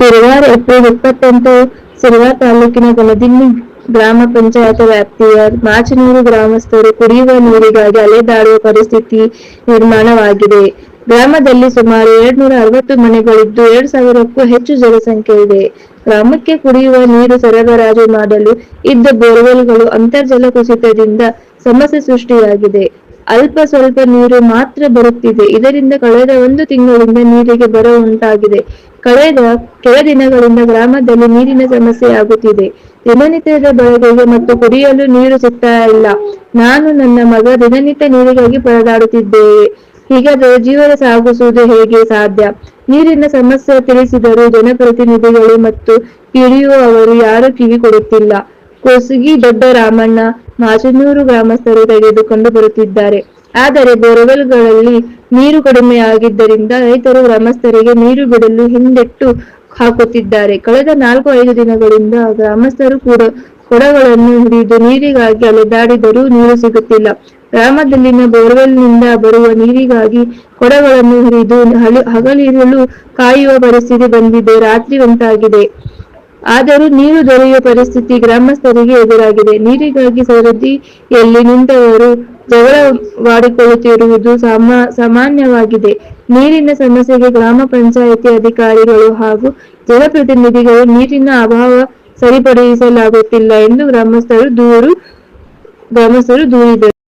Sirwar April ಇಪ್ಪತ್ತೆಂಟು ಸಿರವಾರ ತಾಲೂಕಿನ ಗಲದಿನ್ನಿ ಗ್ರಾಮ ಪಂಚಾಯತ್ ವ್ಯಾಪ್ತಿಯ ಮಾಚನೂರು ಗ್ರಾಮಸ್ಥರು ಕುಡಿಯುವ ನೀರಿಗಾಗಿ ಅಲೆದಾಡುವ ಪರಿಸ್ಥಿತಿ ನಿರ್ಮಾಣವಾಗಿದೆ. ಗ್ರಾಮದಲ್ಲಿ ಸುಮಾರು ಎರಡ್ನೂರ ಅರವತ್ತು ಮನೆಗಳಿದ್ದು ಎರಡ್ ಸಾವಿರಕ್ಕೂ ಹೆಚ್ಚು ಜನಸಂಖ್ಯೆ ಇದೆ. ಗ್ರಾಮಕ್ಕೆ ಕುಡಿಯುವ ನೀರು ಸರಬರಾಜು ಮಾಡಲು ಇದ್ದ ಬೋರ್ವೆಲ್ಗಳು ಅಂತರ್ಜಲ ಕುಸಿತದಿಂದ ಸಮಸ್ಯೆ ಸೃಷ್ಟಿಯಾಗಿದೆ. ಅಲ್ಪ ಸ್ವಲ್ಪ ನೀರು ಮಾತ್ರ ಬರುತ್ತಿದೆ. ಇದರಿಂದ ಕಳೆದ ಒಂದು ತಿಂಗಳಿಂದ ನೀರಿಗೆ ಬರ ಉಂಟಾಗಿದೆ. ಕಳೆದ ಕೆಲ ದಿನಗಳಿಂದ ಗ್ರಾಮದಲ್ಲಿ ನೀರಿನ ಸಮಸ್ಯೆ ಆಗುತ್ತಿದೆ. ದಿನನಿತ್ಯದ ಬಳಕೆಗೆ ಮತ್ತು ಕುಡಿಯಲು ನೀರು ಸಿಗ್ತಾ ಇಲ್ಲ. ನಾನು ನನ್ನ ಮಗ ದಿನನಿತ್ಯ ನೀರಿಗಾಗಿ ಪರದಾಡುತ್ತಿದ್ದೇವೆ ಹೀಗಾದರೆ ಜೀವನ ಸಾಗಿಸುವುದು ಹೇಗೆ ಸಾಧ್ಯ? ನೀರಿನ ಸಮಸ್ಯೆ ತಿಳಿಸಿದರೂ ಜನಪ್ರತಿನಿಧಿಗಳು ಮತ್ತು ಪಿಡಿಒ ಅವರು ಯಾರು ಕಿವಿ ಕೊಡುತ್ತಿಲ್ಲ. ಕೊಸಗಿ ದೊಡ್ಡ ರಾಮಣ್ಣ, ಮಾಚನೂರು ಗ್ರಾಮಸ್ಥರು ತೆಗೆದುಕೊಂಡು ಬರುತ್ತಿದ್ದಾರೆ. ಆದರೆ ಬೋರ್ವೆಲ್ಗಳಲ್ಲಿ ನೀರು ಕಡಿಮೆಯಾಗಿದ್ದರಿಂದ ರೈತರು ಗ್ರಾಮಸ್ಥರಿಗೆ ನೀರು ಬಿಡಲು ಹಿಂದೆಟ್ಟು ಹಾಕುತ್ತಿದ್ದಾರೆ. ಕಳೆದ ನಾಲ್ಕು ಐದು ದಿನಗಳಿಂದ ಗ್ರಾಮಸ್ಥರು ಕೂಡ ಕೊಡಗಳನ್ನು ಹಿಡಿದು ನೀರಿಗಾಗಿ ಅಲೆದಾಡಿದರೂ ನೀರು ಸಿಗುತ್ತಿಲ್ಲ. ಗ್ರಾಮದಲ್ಲಿನ ಬೋರ್ವೆಲ್ನಿಂದ ಬರುವ ನೀರಿಗಾಗಿ ಕೊಡಗಳನ್ನು ಹಿಡಿದು ಹಗಲಿರಲು ಕಾಯುವ ಪರಿಸ್ಥಿತಿ ಬಂದಿದೆ. ರಾತ್ರಿ ಉಂಟಾಗಿದೆ. ಆದರೂ ನೀರು ದೊರೆಯುವ ಪರಿಸ್ಥಿತಿ ಗ್ರಾಮಸ್ಥರಿಗೆ ಎದುರಾಗಿದೆ. ನೀರಿಗಾಗಿ ಸರದಿಯಲ್ಲಿ ನಿಂತವರು ಜಗಳವಾಡಿಕೊಳ್ಳುತ್ತಿರುವುದು ಸಾಮಾ, ಸಾಮಾನ್ಯವಾಗಿದೆ. ನೀರಿನ ಸಮಸ್ಯೆಗೆ ಗ್ರಾಮ ಪಂಚಾಯಿತಿ ಅಧಿಕಾರಿಗಳು ಹಾಗೂ ಜನಪ್ರತಿನಿಧಿಗಳು ನೀರಿನ ಅಭಾವ ಸರಿಪಡಿಸಲಾಗುತ್ತಿಲ್ಲ ಎಂದು ಗ್ರಾಮಸ್ಥರು ದೂರು, ಗ್ರಾಮಸ್ಥರು ದೂರಿದರು.